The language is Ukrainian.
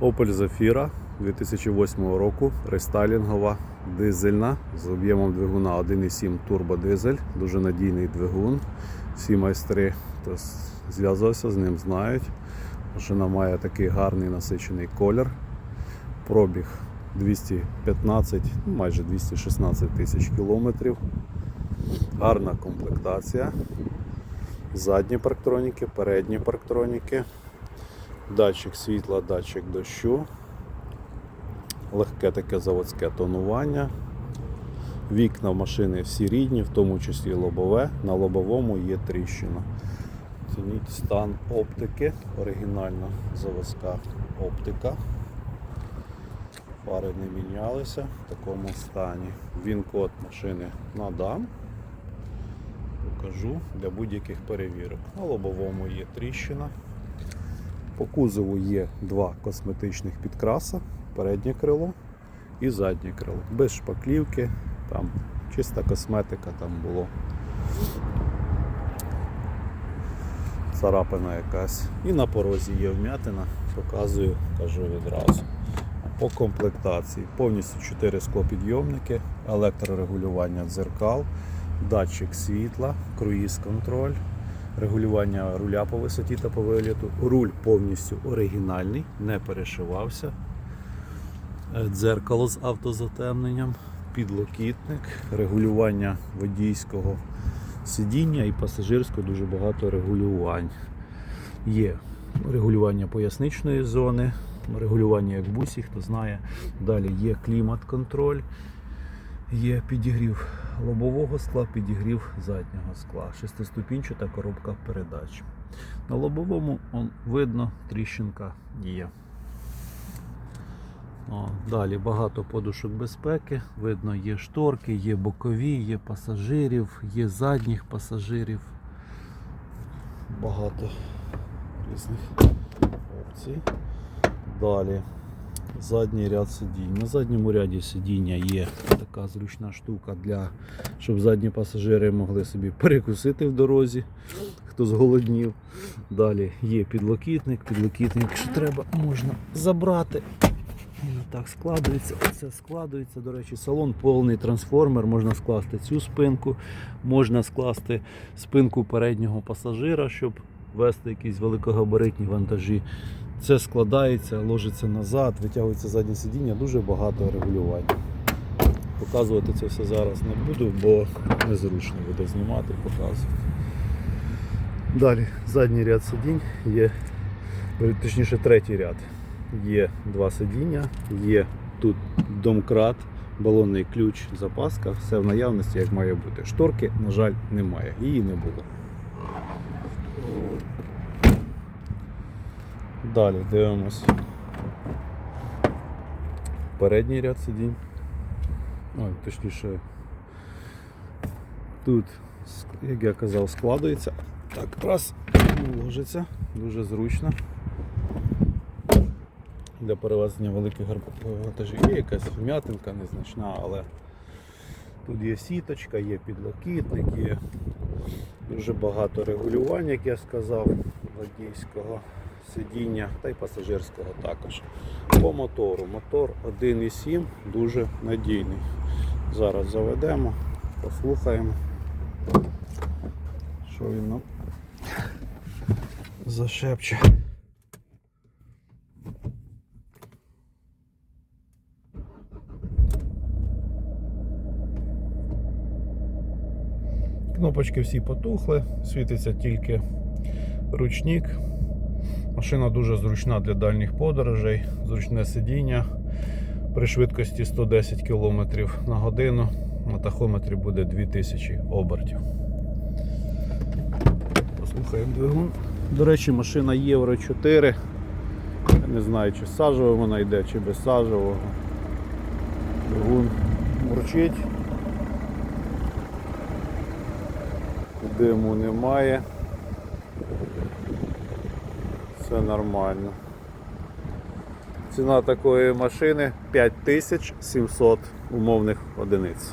Opel Zafira 2008 року, рестайлінгова, дизельна з об'ємом двигуна 1,7 турбодизель, дуже надійний двигун. Всі майстри, хто з- зв'язався з ним, знають. Машина має такий гарний насичений колір. Пробіг 215, ну, майже 216 тисяч кілометрів. Гарна комплектація. Задні парктроніки, передні парктроніки, датчик світла, датчик дощу, легке таке заводське тонування. Вікна машини всі рідні, в тому числі лобове. На лобовому є тріщина. Цініть стан оптики, оригінальна заводська оптика. Фари не мінялися в такому стані. Він-код машини надам. Покажу для будь-яких перевірок. На лобовому є тріщина. По кузову є два косметичних підкраса, переднє крило і заднє крило. Без шпаклівки, там чиста косметика там було. Царапина якась. І на порозі є вмятина, показую, кажу відразу. По комплектації повністю 4 склопідйомники, електрорегулювання дзеркал, датчик світла, круїз-контроль, регулювання руля по висоті та по виліту. Руль повністю оригінальний, не перешивався. Е, Дзеркало з автозатемненням, підлокітник, регулювання водійського сидіння і пасажирського дуже багато регулювань. Є регулювання поясничної зони, регулювання як бусі, хто знає. Далі є клімат-контроль, є підігрів лобового скла, підігрів заднього скла, шестиступінчата коробка передач. На лобовому он, видно, тріщинка є. О, далі багато подушок безпеки. Видно, є шторки, є бокові, є пасажирів, є задніх пасажирів. Багато різних опцій. Далі задній ряд сидінь. На задньому ряді сидіння є така зручна штука для щоб задні пасажири могли собі перекусити в дорозі, хто зголоднів. Далі є підлокітник, підлокітник, якщо треба, можна забрати. Воно так складується, це складується. До речі, салон повний трансформер. Можна скласти цю спинку, можна скласти спинку переднього пасажира, щоб вести якісь великогабаритні вантажі. Це складається, ложиться назад, витягується заднє сидіння, дуже багато регулювань. Показувати це все зараз не буду, бо незручно буде знімати і показувати. Далі задній ряд сидінь є, точніше третій ряд. Є два сидіння, є тут домкрат, балонний ключ, запаска, все в наявності, як має бути. Шторки, на жаль, немає, її не було. Далі дивимось. Передній ряд сидінь. Точніше, тут, як я казав, складується. Так, раз, ложиться, дуже зручно. Для перевезення великих вантажів є якась вм'ятинка незначна, але тут є сіточка, є підлокітник, є дуже багато регулювань, як я сказав, водійського сидіння та й пасажирського також. По мотору. Мотор 1,7 дуже надійний. Зараз заведемо, послухаємо, що він нам зашепче. Кнопочки всі потухли, світиться тільки ручник. Машина дуже зручна для дальніх подорожей, зручне сидіння при швидкості 110 км на годину. На тахометрі буде 2000 обертів. Послухаємо двигун. До речі, машина Євро 4. Я не знаю, чи з вона йде, чи без сажового. Двигун мурчить. Диму немає. Все нормально. Ціна такої машини 5700 умовних одиниць.